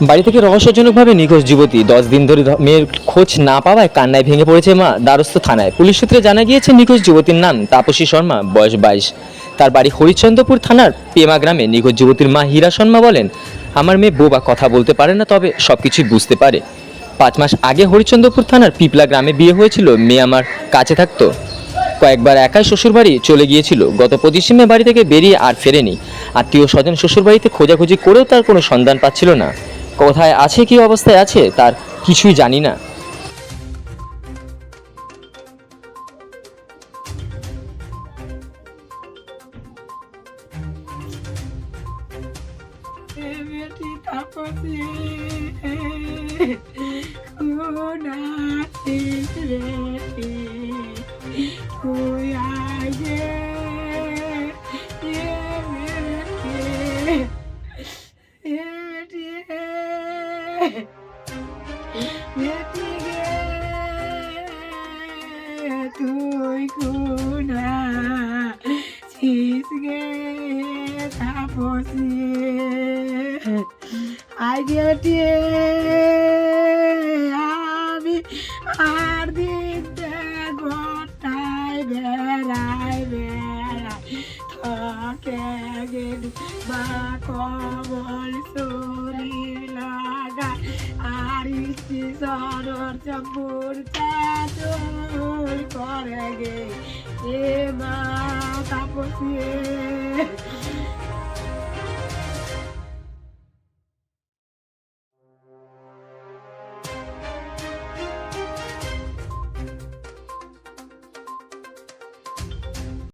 বাড়ি থেকে রহস্যজনকভাবে নিখোঁজ যুবতী। দশ দিন ধরে মেয়ের খোঁজ না পাওয়ায় কান্নায় ভেঙে পড়েছে মা দ্বারস্থ থানায়। পুলিশ সূত্রে জানা গিয়েছে, নিখোঁজ যুবতীর নাম তাপসী শর্মা, বয়স বাইশ। তার বাড়ি হরিশ্চন্দ্রপুর থানার পেমা গ্রামে নিখোঁজ যুবতীর মা হীরা শর্মা বলেন, আমার মেয়ে বোবা কথা বলতে পারে না, তবে সব কিছুই বুঝতে পারে। পাঁচ মাস আগে হরিশ্চন্দ্রপুর থানার পিপলা গ্রামে বিয়ে হয়েছিল, মেয়ে আমার কাছে থাকতো। কয়েকবার একাই শ্বশুরবাড়ি চলে গিয়েছিল। গত পঁচিশে মে বাড়ি থেকে বেরিয়ে আর ফেরেনি। আত্মীয় স্বজন শ্বশুরবাড়িতে খোঁজাখুঁজি করেও তার কোনো সন্ধান পাচ্ছিল না। কোথায় আছে কি অবস্থায় আছে তার কিছুই জানি না। বেটি তুই কোনা ছিস গে তাপসী বেটি আমি আর দিন গোটায় বেড়াই বেড়াই থাকে বা কবল সরর চম্পুর চাচল করে গে এ মা তাপসী